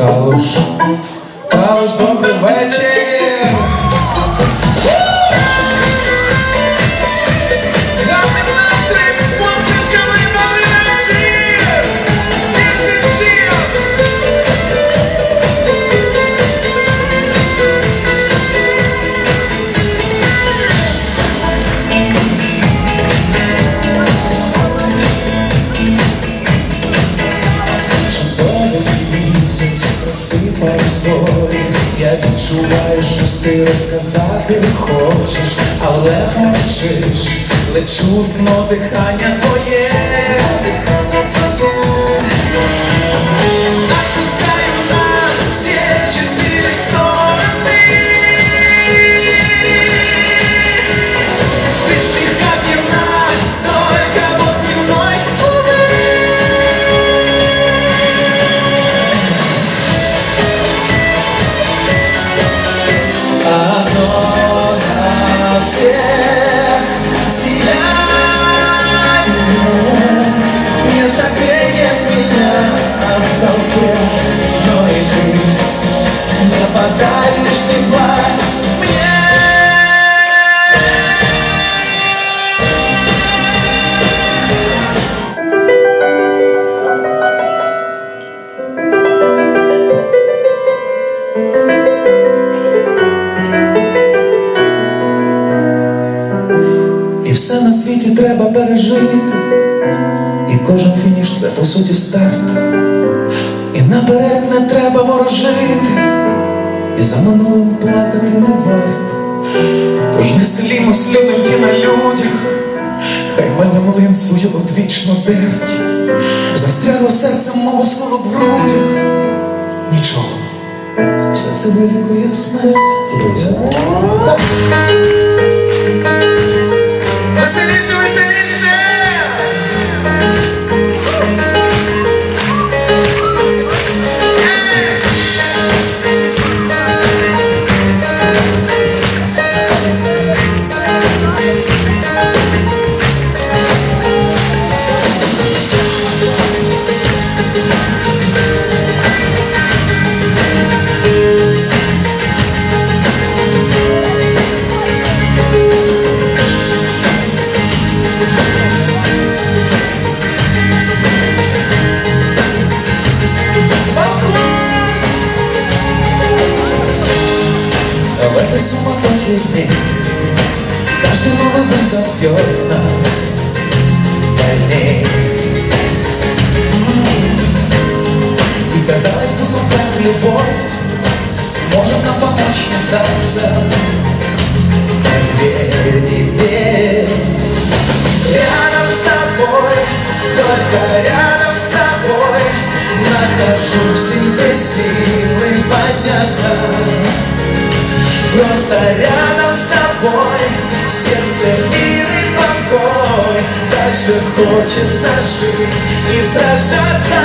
Калуш, Я відчуваю, що ти розказати хочеш, але мовчиш, ледь чутно дихання твоє. Світі треба пережити, і кожен фініш це по суті старт. І наперед не треба ворожити, і за минулим плакати не варто. Тож веселімо сльозинки на людях, хай мене млин свою одвічну дерть, застряло серцем мого свого в грудях. Нічого, все це вилікує смерть. Нахожу в себе силы подняться. Просто рядом с тобой В сердце мир и покой. Дальше хочется жить и сражаться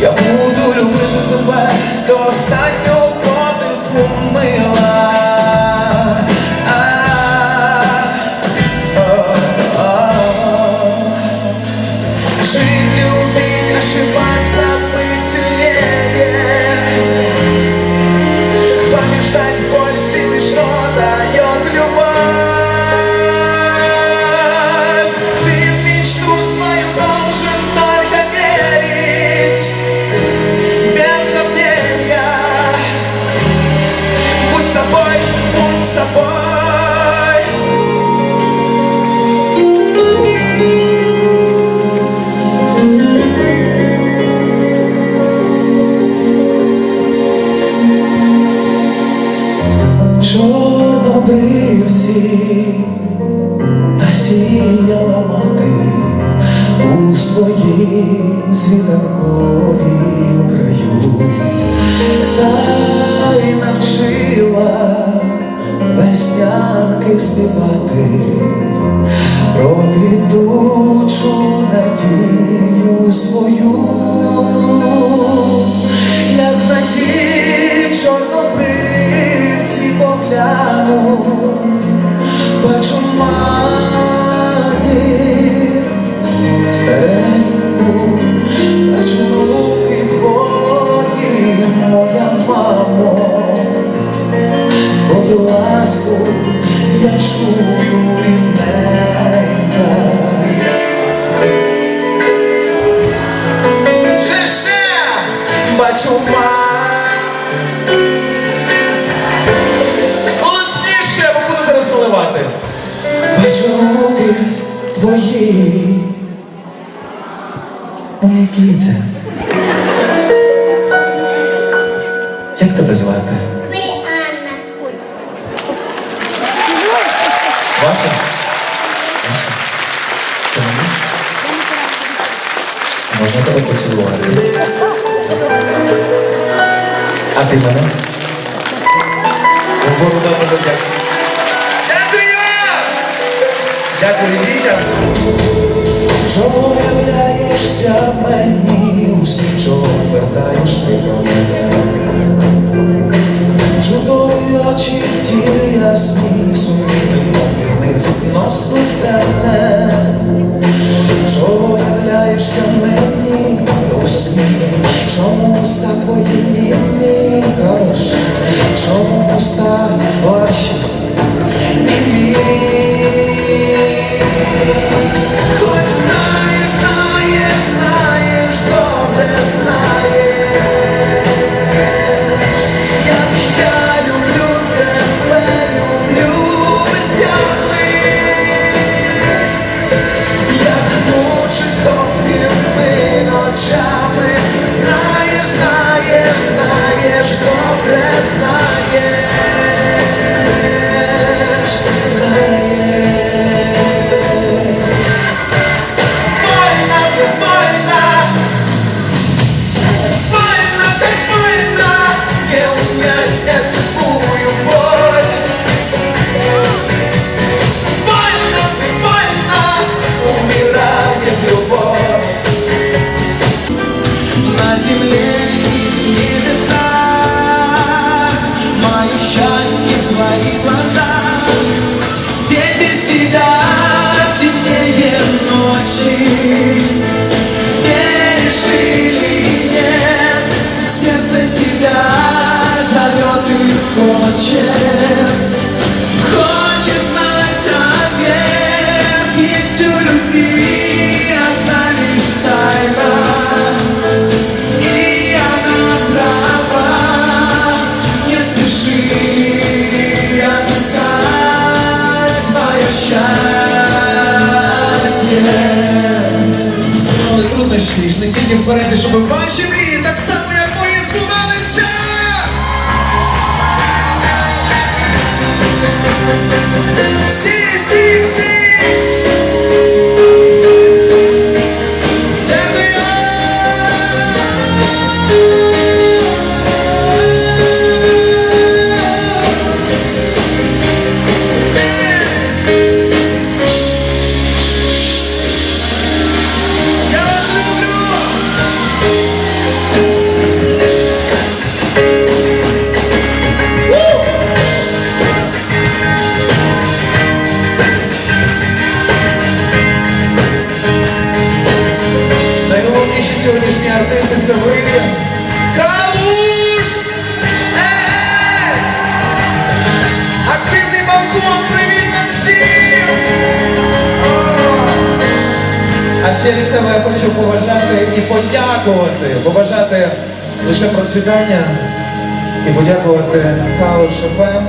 я буду любити тебе до останнього світанковім краю, та й навчила веснянки співати про квітучу моя мамо, твою ласку я чую рідненька. Бачу мать. Голосніше, бо буду зараз наливати. Бачу руки твої. Моя кіця. Тебе звати? Маріанна. Ваша? Ваша? Це мені? Можна тебе поцілувати? А ти мене? Борода буде дякую. Дякую! Дякую, дітям. Чого являєшся мені у сні, чого звертаєш ти до мене? Чудові очі ті ясні, сумні, мовниці нос темне. Добре знаєш, Але труднощі йшли тільки вперед, щоб ваші мрії так само, як мої, збувалися. Всі, всі, всі. А ще від себе я хочу побажати і подякувати, побажати лише процвітання і подякувати Калуш ФМ